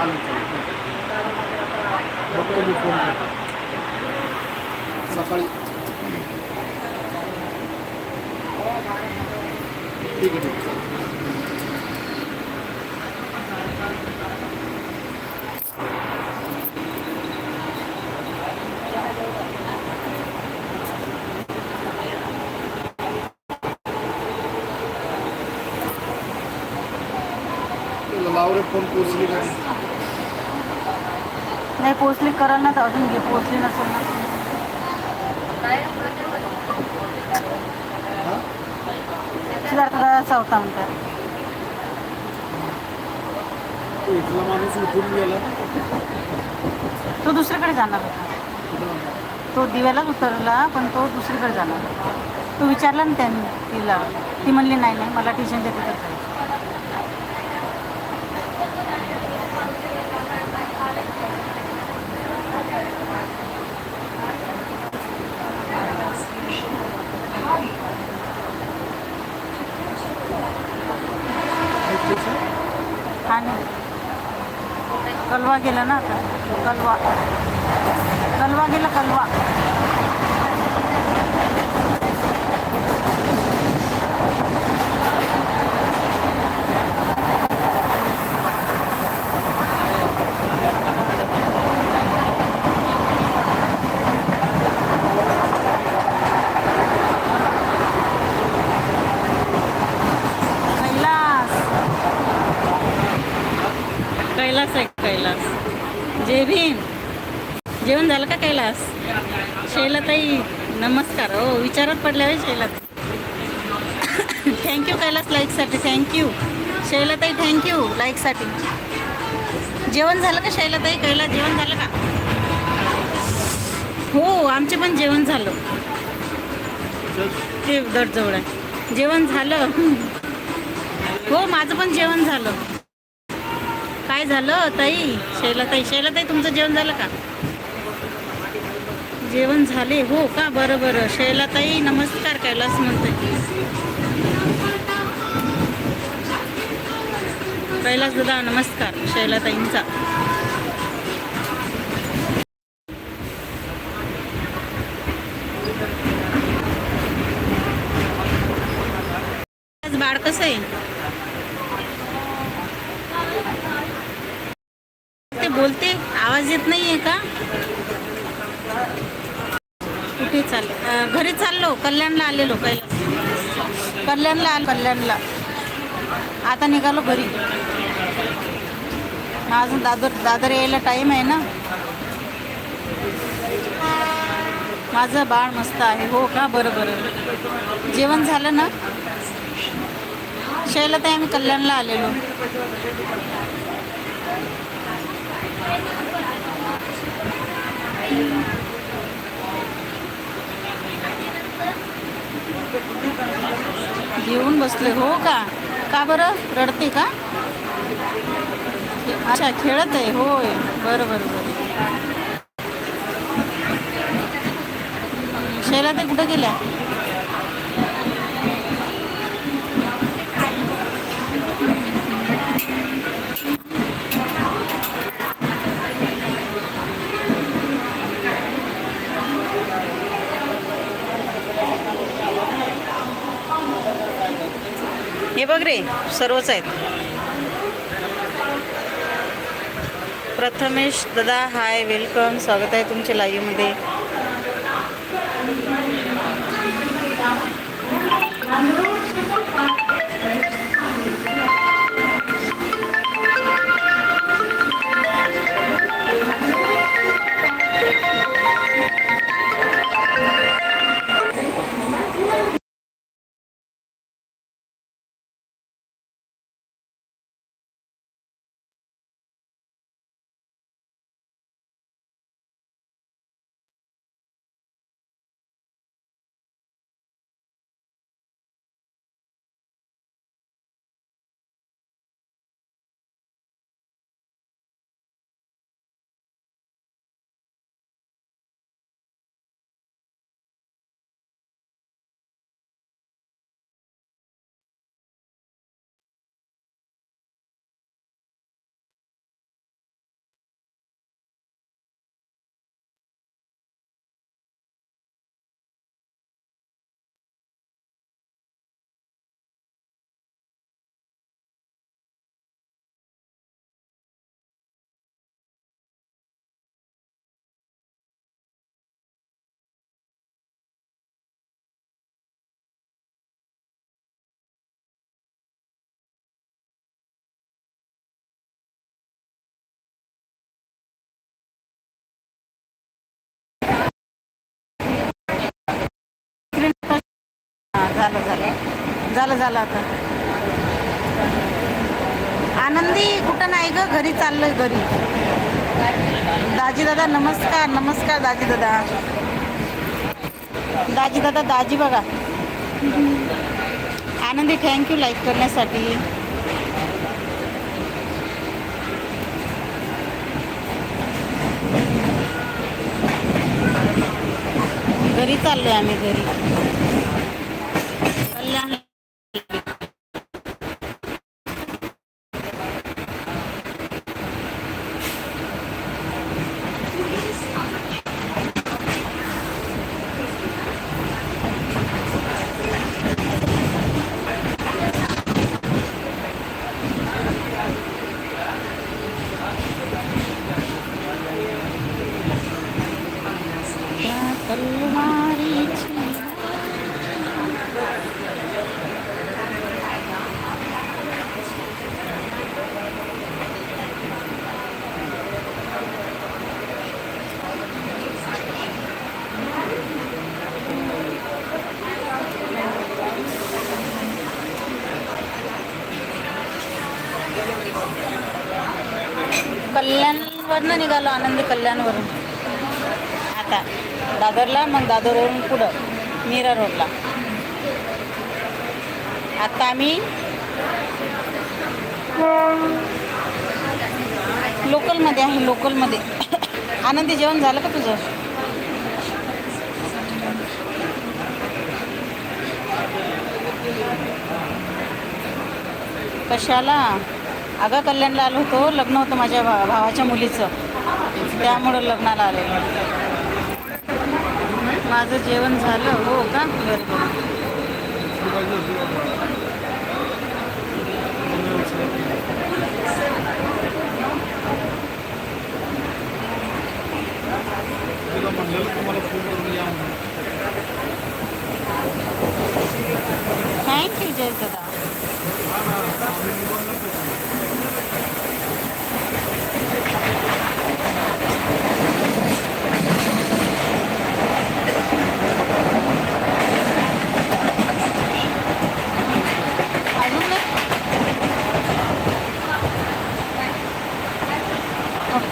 चालेल चालेल बघतो मी फोन करतो सकाळी ठीक आहे ठीक आहे चालेल. लावरे फोन पोचली का नाही पोचली कराल ना तर अजून घे पोचली नसेल ना. चौथा म्हणतात. तो दुसरीकडे जाणार होता. तो दिव्यालाच उतरला पण तो दुसरीकडे जाणार होता. तो विचारला ना त्यांनी तिला ती म्हणली नाही नाही मला ट्युशनच्या तिथं जायचं आणि कलवा गेला ना आता. कलवा. कलवा गेला कलवा कैलास कैलास आहे कैलास जय भीम जेवण झालं का कैलास ताई नमस्कार. हो विचारात पडल्या होय शैलात थँक्यू कैलास लाईकसाठी थँक्यू शैलाताई थँक्यू लाईकसाठी जेवण झालं का शैलाताई? कैलास जेवण झालं का? हो आमचे पण जेवण झालं. ते दडजवळ आहे. जेवण झालं. हो माझं पण जेवण झालं. काय झालं ताई? शैलाताई शैलाताई तुमचं जेवण झालं का? जेवण झाले. हो का? बरं बरं. शैलाताई नमस्कार कैलास म्हणते कैलास दादा नमस्कार. शैलाताईंचा. बाळ कसं आहे? ते बोलते आवाज येत नाहीये का? कुठे चालले. घरी चाललो कल्याणला आलेलो कैलास कल्याणला आलो. कल्याणला. आता निघालो घरी. अजून दादर दादर यायला टाईम आहे ना? माझं बाळ मस्त आहे. हो का? बरं बरं. जेवण झालं ना? शैला ताई आम्ही कल्याणला आलेलो. घेऊन बसले. हो का? का बरं? रडते का? अच्छा खेळत आहे. होय. बरं बरं बरं. शैला ते कुठं गेल्या? हे बघ रे सर्वच आहेत. प्रथमेश दादा हाय वेलकम स्वागत आहे तुमच्या लाईव्हमध्ये झालं झालं. झालं झालं आता. आनंदी कुठं नाही गं? घरी चाललोय घरी. दाजी दादा नमस्कार नमस्कार दाजी दादा. दाजी दादा दाजी बघा. आनंदी थँक्यू लाईक करण्यासाठी. घरी चाललोय आम्ही घरी. कल्याणवरनं निघालो आनंदी कल्याणवरून. आता दादरला मग दादरवरून पुढं मीरा रोडला. आता आम्ही लोकलमध्ये आहे लोकलमध्ये. आनंदी जेवण झालं का तुझं? कशाला? अगं कल्याणला आलो होतो. लग्न होतं माझ्या भा भावाच्या मुलीचं. त्यामुळं लग्नाला आले. माझं जेवण झालं. हो का? बरं बरं तिला म्हणलेलं तुम्हाला फोन करून या म्हणून थँक्यू जय दादा अजून नाही मग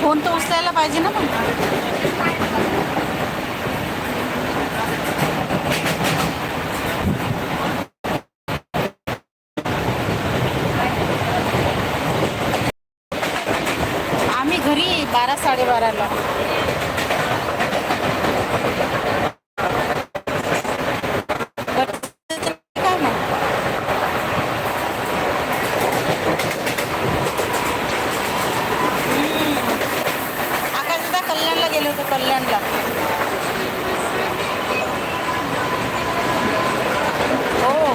फोन तर उचलायला पाहिजे ना मग. आम्ही घरी बारा साडेबाराला काय मग आकाश दादा कल्याणला गेले होते कल्याणला हो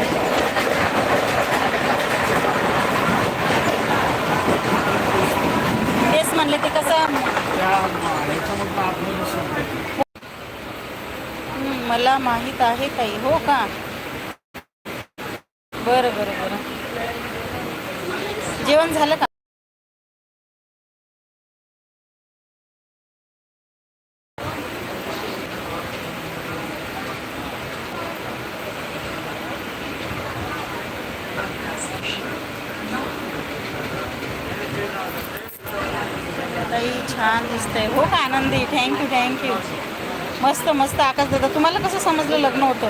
तेच म्हणले ते कसं त्या ह्याच्यामधनं आपल्याला शिकतो. हं, मला माहीत आहे काही हो का? बरं बरं बरं. जेवण झालं का? ताई छान दिसतंय. हो का आनंदी? थँक्यू थँक्यू मस्त मस्त आकाश दादा तुम्हाला कसं समजलं लग्न होतं?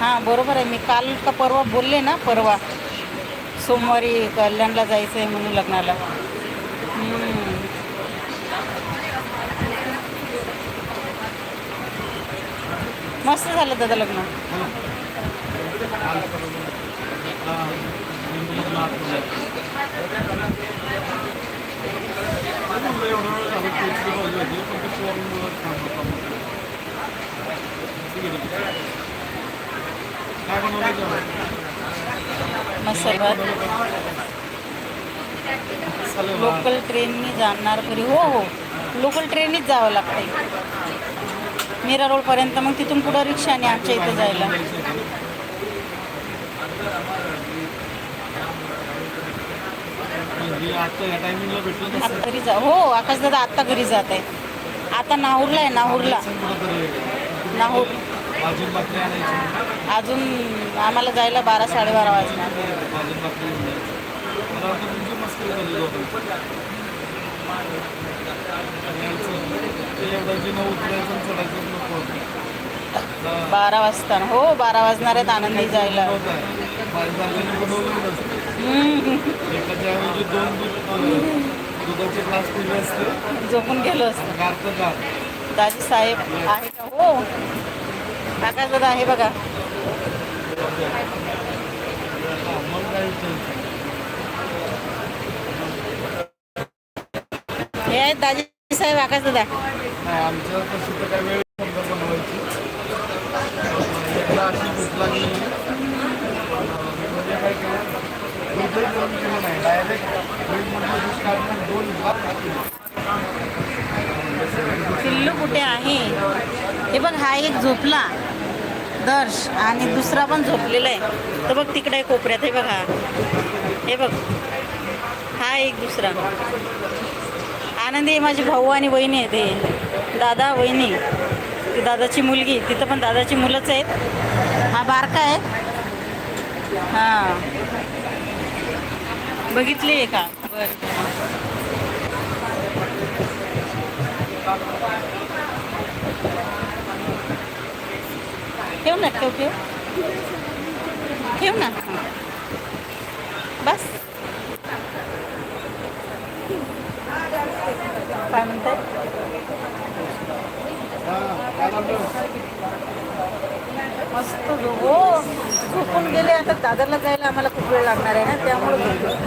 हां बरोबर आहे. मी काल का परवा बोलले ना परवा. सोमवारी कल्याणला जायचं आहे म्हणून लग्नाला. मस्त झालं दादा लग्न. मसाले. लोकल ट्रेननी जाणार घरी हो हो. लोकल ट्रेननीच जावं लागतंय. मीरा रोडपर्यंत मग तिथून पुढं रिक्षाने आमच्या इथं जायला. आता घरी जा हो आकाशदादा आत्ता घरी जात आहे आता नाहूरला आहे नाहूरला. भाकरी आणायची अजून आम्हाला जायला बारा साडेबारा वाजणार. बारा वाजता हो बारा वाजणार आहेत आनंदी जायला. असते. झोपून गेलो असतं. दाजी साहेब आहे हो. काका दादा आहे बघा. हे आहेत दाजी साहेब आकाश दादा. तशी वेळ बनवायची. अशी भूक लागली. म्हणजे काय केलं? दूधही केलं नाही. डायरेक्ट दोन ग्लास पिल्लू कुठे आहे? हे बघ हा एक झोपला. दर्श आणि दुसरा पण झोपलेला आहे. तर बघ तिकडे कोपऱ्यात. हे बघा हे. बघ. हा एक दुसरा. आनंदी हे माझे भाऊ आणि वहिनी आहेत हे. दादा वहिनी. ती दादाची मुलगी. तिथं पण दादाची मुलंच आहेत. हा बारका आहे. हां. बघितली आहे का? बरं. ठेव ना ठेव ठेव. ठेव ना. बस. काय म्हणतात मस्त हो झोपून गेले. आता दादरला जायला आम्हाला खूप वेळ लागणार आहे ना त्यामुळे